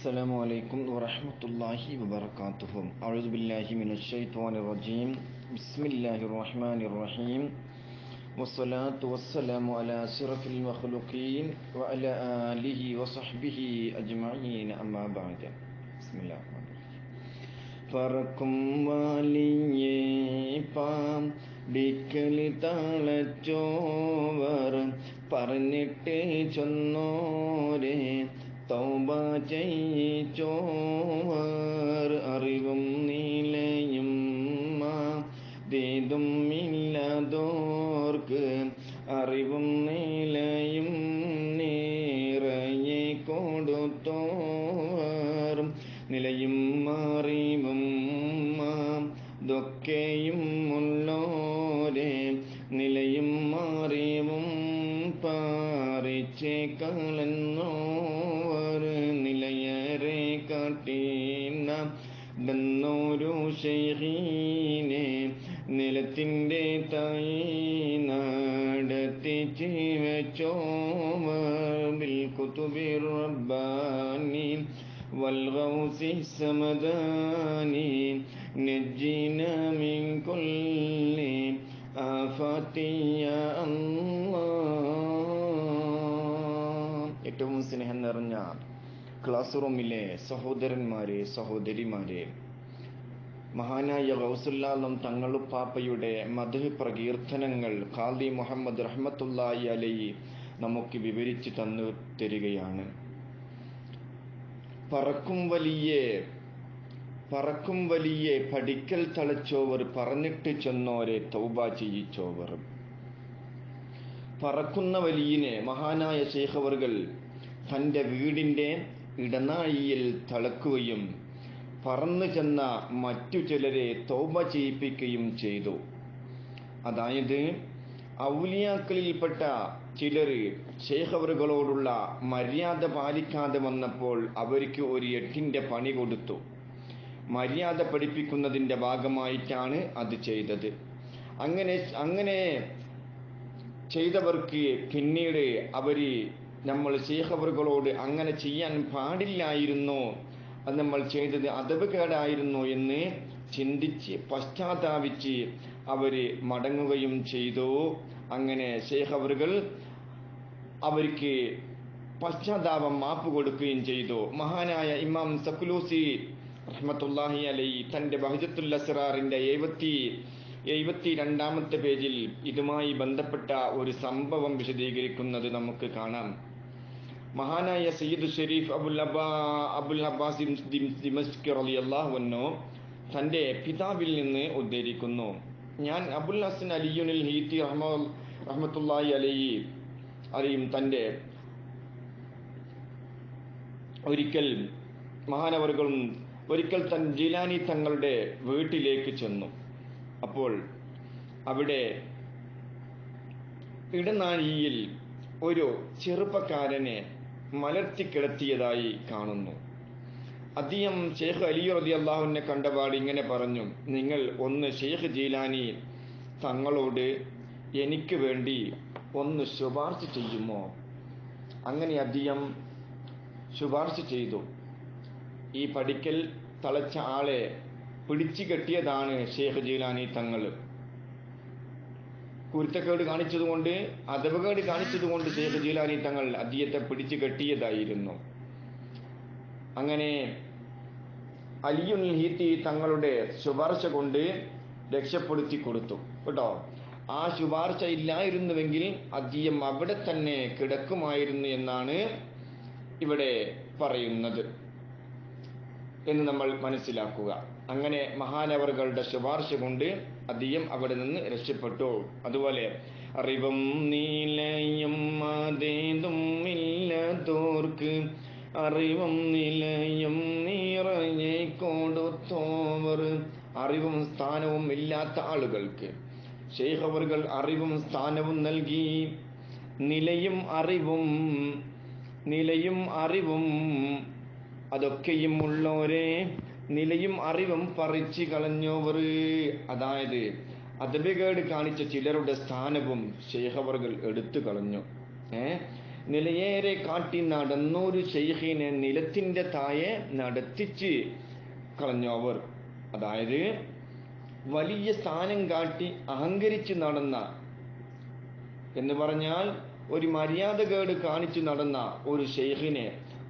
السلام عليكم ورحمة الله وبركاته أعوذ بالله من الشيطان الرجيم بسم الله الرحمن الرحيم والصلاة والسلام على أشرف المخلوقين وعلى آله وصحبه أجمعين أما بعد بسم الله الرحمن الرحيم പറക്കും വാലിയേ പാം ഡിക്കലി താളച്ചോവർ പറഞ്ഞിട്ട് ചൊന്നോരെ തൗബ ചെയ്ച്ചോവർ അറിവും നീലയും മാതേതും ഇല്ലാതോർക്ക് അറിവും നീലയും നീറയെ കൊടുത്തോർ നിലയും മാറിയും ദൊക്കെയും കാട്ടീന ന്നോരു ഷെയ്ഹീനെ നിലത്തിൻ്റെ തായി നടത്തി വെച്ചോമർ കുത്തുബിർ റബ്ബാനി والغوث السمداني نجينا من كل آفات يا الله ഏറ്റവും സ്നേഹം നിറഞ്ഞ ക്ലാസ് റൂമിലെ സഹോദരന്മാരെ സഹോദരിമാരെ മഹാനായ ഗൗസുല്ലാലം തങ്ങളുപ്പാപ്പയുടെ മധു പ്രകീർത്തനങ്ങൾ ഖാദി മുഹമ്മദ് റഹ്മത്തുല്ലായി അലൈ നമുക്ക് വിവരിച്ചു തന്നു തരികയാണ്. പറക്കും വലിയ പറക്കും വലിയ പഠിക്കൽ തളച്ചോവർ പറഞ്ഞിട്ട് ചെന്നോരെ തൗബ ചെയ്യിച്ചോവർ. പറക്കുന്ന വലിയനെ മഹാനായ ശേഖവറുകൾ തന്റെ വീടിന്റെ ഇടനാഴിയിൽ തളക്കുകയും പറന്നു ചെന്ന മറ്റു ചിലരെ തൗബ ചെയ്യിപ്പിക്കുകയും ചെയ്തു. അതായത് ഔലിയാക്കളിൽപ്പെട്ട ചിലർ ശേഖവറുകളോടുള്ള മര്യാദ പാലിക്കാതെ വന്നപ്പോൾ അവർക്ക് ഒരു എട്ടിന്റെ പണി കൊടുത്തു. മര്യാദ പഠിപ്പിക്കുന്നതിന്റെ ഭാഗമായിട്ടാണ് അത് ചെയ്തത്. അങ്ങനെ അങ്ങനെ ചെയ്തവർക്ക് പിന്നീട് അവർ നമ്മൾ ശേഖവറുകളോട് അങ്ങനെ ചെയ്യാൻ പാടില്ലായിരുന്നു. അത് നമ്മൾ ചെയ്തത് അതവുകേടായിരുന്നു എന്ന് ചിന്തിച്ച് പശ്ചാത്താപിച്ച് അവർ മടങ്ങുകയും ചെയ്തു. അങ്ങനെ ശേഖവറുകൾ അവർക്ക് പശ്ചാത്താപം മാപ്പ് കൊടുക്കുകയും ചെയ്തു. മഹാനായ ഇമാം സക്കുലൂസി റഹ്മത്തുല്ലാഹി അലൈ തന്റെ ബഹജത്തുൽ അസറാറിന്റെ എഴുപത്തി എഴുപത്തി രണ്ടാമത്തെ പേജിൽ ഇതുമായി ബന്ധപ്പെട്ട ഒരു സംഭവം വിശദീകരിക്കുന്നത് നമുക്ക് കാണാം. മഹാനായ സയ്യിദ് ഷെരീഫ് അബുൽ അബാ അബുൽ അബ്ബാസ് ദിമസ്കർ അലി അള്ളാഹുവന്നോ തന്റെ പിതാവിൽ നിന്ന് ഉദ്ധരിക്കുന്നു. ഞാൻ അബുൽ ഹസൻ അലിയുനിൽ ഹീത്തി റഹ്മ റഹ്മത്തുല്ലാഹി അലൈ അറിയും തന്റെ ഒരിക്കൽ മഹാനവറുകളും ഒരിക്കൽ തൻ ജിലാനി തങ്ങളുടെ വീട്ടിലേക്ക് ചെന്നു. അപ്പോൾ അവിടെ ഇടനാഴിയിൽ ഒരു ചെറുപ്പക്കാരനെ മലർത്തിക്കിടത്തിയതായി കാണുന്നു. അദ്ദേഹം ഷെയ്ഖ് അലി റതി അള്ളാഹുവിനെ കണ്ടപാട് ഇങ്ങനെ പറഞ്ഞു നിങ്ങൾ ഒന്ന് ഷെയ്ഖ് ജീലാനി തങ്ങളോട് എനിക്ക് വേണ്ടി ഒന്ന് ശുപാർശ ചെയ്യുമോ? അങ്ങനെ അദ്ദേഹം ശുപാർശ ചെയ്തു. ഈ പഠിക്കൽ തളച്ച ആളെ പിടിച്ചു കെട്ടിയതാണ് ഷെയ്ഖ് ജീലാനി തങ്ങൾ കുരുത്തക്കേട് കാണിച്ചതുകൊണ്ട് അതവകേട് കാണിച്ചതുകൊണ്ട് ഷെയ്ഖ് ജീലാനി തങ്ങൾ അദ്ദേഹത്തെ പിടിച്ചു കെട്ടിയതായിരുന്നു. അങ്ങനെ അലിയുൽ ഹീത്തി തങ്ങളുടെ ശുപാർശ കൊണ്ട് രക്ഷപ്പെടുത്തി കൊടുത്തു. കേട്ടോ? ആ ശുപാർശ ഇല്ലായിരുന്നുവെങ്കിൽ അദ്ദേഹം അവിടെ തന്നെ കിടക്കുമായിരുന്നു എന്നാണ് ഇവിടെ പറയുന്നത്. എന്ന് നമ്മൾ മനസ്സിലാക്കുക. അങ്ങനെ മഹാനവറുകളുടെ ശുപാർശ കൊണ്ട് അദ്ദേഹം അവിടെ നിന്ന് രക്ഷപ്പെട്ടു. അതുപോലെ അറിവും നീലയും അതേതും ഇല്ലാത്തോർക്ക് അറിവും നിലയും നിറഞ്ഞെ കൊടുത്തോവർ. അറിവും സ്ഥാനവും ഇല്ലാത്ത ആളുകൾക്ക്. ഷെയ്ഖവറുകൾ അറിവും സ്ഥാനവും നൽകി. നിലയും അറിവും നിലയും അറിവും അതൊക്കെയും ഉള്ളവരെ നിലയും അറിവും പറിച്ചു കളഞ്ഞവർ. അതായത് അതബികേട് കാണിച്ച ചിലരുടെ സ്ഥാനവും ശേഖവറുകൾ എടുത്തു കളഞ്ഞു. ഏ? നിലയേറെ കാട്ടി നടന്നൊരു ശൈഖിനെ നിലത്തിന്റെ തായെ നടത്തിച്ച് കളഞ്ഞു അവർ. അതായത് വലിയ സ്ഥാനം കാട്ടി അഹങ്കരിച്ച് നടന്ന എന്ന് പറഞ്ഞാൽ ഒരു മര്യാദ കേട് കാണിച്ചു നടന്ന ഒരു ഷെയ്ഖിനെ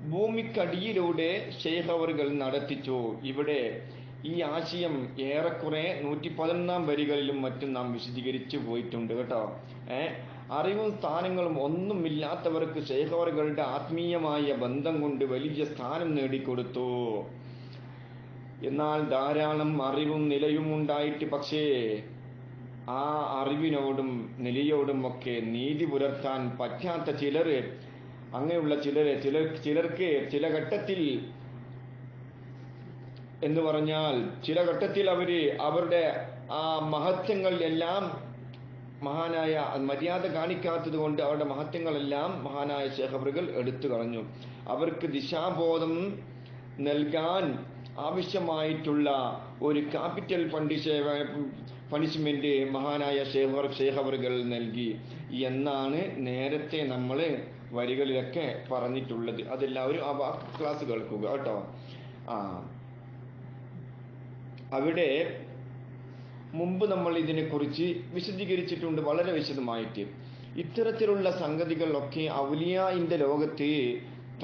ഭൂമിക്കടിയിലൂടെ ഷെയ്ഖ് അവറുകൾ നടത്തിച്ചു. ഇവിടെ ഈ ആശയം ഏറെക്കുറെ നൂറ്റി പതിനൊന്നാം വരികളിലും മറ്റും നാം വിശദീകരിച്ചു പോയിട്ടുണ്ട് കേട്ടോ. ഏ? അറിവും സ്ഥാനങ്ങളും ഒന്നുമില്ലാത്തവർക്ക് ശേഖവറുകളുടെ ആത്മീയമായ ബന്ധം കൊണ്ട് വലിയ സ്ഥാനം നേടിക്കൊടുത്തു. എന്നാൽ ധാരാളം അറിവും നിലയും ഉണ്ടായിട്ട് പക്ഷേ ആ അറിവിനോടും നിലയോടും ഒക്കെ നീതി പുലർത്താൻ പറ്റാത്ത ചിലര് അങ്ങനെയുള്ള ചിലരെ ചിലർ ചിലർക്ക് ചില ഘട്ടത്തിൽ എന്ന് പറഞ്ഞാൽ ചില ഘട്ടത്തിൽ അവർ അവരുടെ ആ മഹത്വങ്ങൾ എല്ലാം മഹാനായ മര്യാദ കാണിക്കാത്തത് കൊണ്ട് അവരുടെ മഹത്വങ്ങളെല്ലാം മഹാനായ ശേഖബറുകൾ എടുത്തു കളഞ്ഞു. അവർക്ക് ദിശാബോധം നൽകാൻ ആവശ്യമായിട്ടുള്ള ഒരു ക്യാപിറ്റൽ പണ്ടിഷ പണിഷ്മെന്റ് മഹാനായ ശേഖർ ഷേഖവറുകൾ നൽകി. എന്നാണ് നേരത്തെ നമ്മൾ വരികളിലൊക്കെ പറഞ്ഞിട്ടുള്ളത്. അതെല്ലാവരും ആ ക്ലാസ് കേൾക്കുക കേട്ടോ. ആ. അവിടെ മുമ്പ് നമ്മൾ ഇതിനെക്കുറിച്ച് വിശദീകരിച്ചിട്ടുണ്ട് വളരെ വിശദമായിട്ട്. ഇത്തരത്തിലുള്ള സംഗതികളൊക്കെ ഔലിയായിന്റെ ലോകത്ത്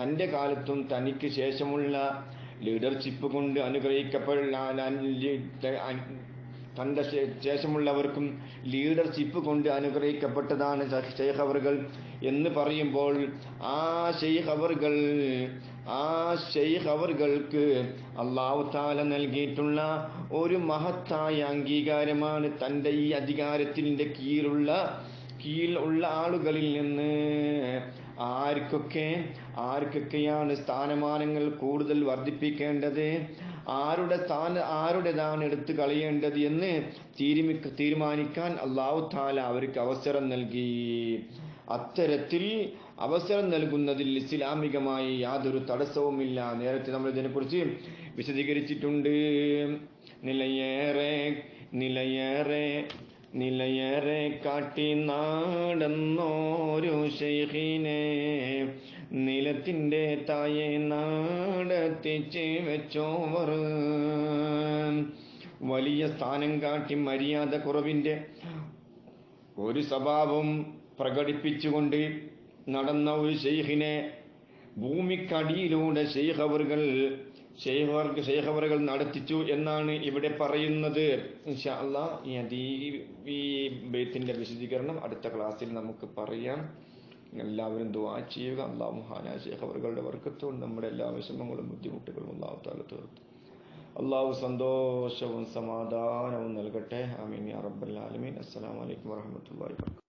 തന്റെ കാലത്തും തനിക്ക് ശേഷമുള്ള ലീഡർഷിപ്പ് കൊണ്ട് അനുഗ്രഹിക്കപ്പെടുന്ന തന്റെ ശേഷമുള്ളവർക്കും ലീഡർഷിപ്പ് കൊണ്ട് അനുഗ്രഹിക്കപ്പെട്ടതാണ് ഷെയ്ഖ് അവറുകൾ എന്ന് പറയുമ്പോൾ ആ ഷെയ്ഖ് അവറുകൾ ആ ഷെയ്ഖ് അവറുകൾക്ക് അള്ളാഹു താല നൽകിയിട്ടുള്ള ഒരു മഹത്തായ അംഗീകാരമാണ് തന്റെ ഈ അധികാരത്തിന്റെ കീഴിലുള്ള കീഴിൽ ഉള്ള ആളുകളിൽ നിന്ന്. ആർക്കൊക്കെ ആർക്കൊക്കെയാണ് സ്ഥാനമാനങ്ങൾ കൂടുതൽ വർദ്ധിപ്പിക്കേണ്ടത്? ആരുടെ താൻ ആരുടേതാണ് എടുത്തു കളയേണ്ടത് എന്ന് തീരുമി തീരുമാനിക്കാൻ അള്ളാഹു താല അവർക്ക് അവസരം നൽകി. അത്തരത്തിൽ അവസരം നൽകുന്നതിൽ ഇസ്ലാമികമായി യാതൊരു തടസ്സവുമില്ല. നേരത്തെ നമ്മൾ ഇതിനെക്കുറിച്ച് വിശദീകരിച്ചിട്ടുണ്ട്. നിലയേറെ നിലയേറെ നിലയേറെ കാട്ടി നാടന്നോരു ഷെയ്ഖിനെ നിലത്തിന്റെ തായെ നാടത്തിച്ച് വെച്ചോവർ വലിയ സ്ഥാനം കാട്ടി മര്യാദ കുറവിന്റെ ഒരു സ്വഭാവം പ്രകടിപ്പിച്ചുകൊണ്ട് നടന്ന ഒരു ഷെയ്ഖിനെ ഭൂമിക്കടിയിലൂടെ ഷെയ്ഖവറുകൾ ഷെയ്ഖവർക്ക് ഷെയ്ഖവറുകൾ നടത്തിച്ചു എന്നാണ് ഇവിടെ പറയുന്നത്. ഇൻഷാ അള്ളാ ഈ ബേത്തിന്റെ വിശദീകരണം അടുത്ത ക്ലാസ്സിൽ നമുക്ക് പറയാം. എല്ലാവരും ദുവാ ചെയ്യുക. അള്ളാഹു ശേഖ് അവരുടെ വർക്കത്തോട് നമ്മുടെ എല്ലാ വിഷമങ്ങളും ബുദ്ധിമുട്ടുകളും അള്ളാഹു താല തീർത്തു. അള്ളാഹു സന്തോഷവും സമാധാനവും നൽകട്ടെ. ആമീൻ. യാ റബ്ബൽ ആലമീൻ. അസ്സലാമു അലൈക്കും വറഹ്മത്തുള്ളാഹി വബറകാതുഹു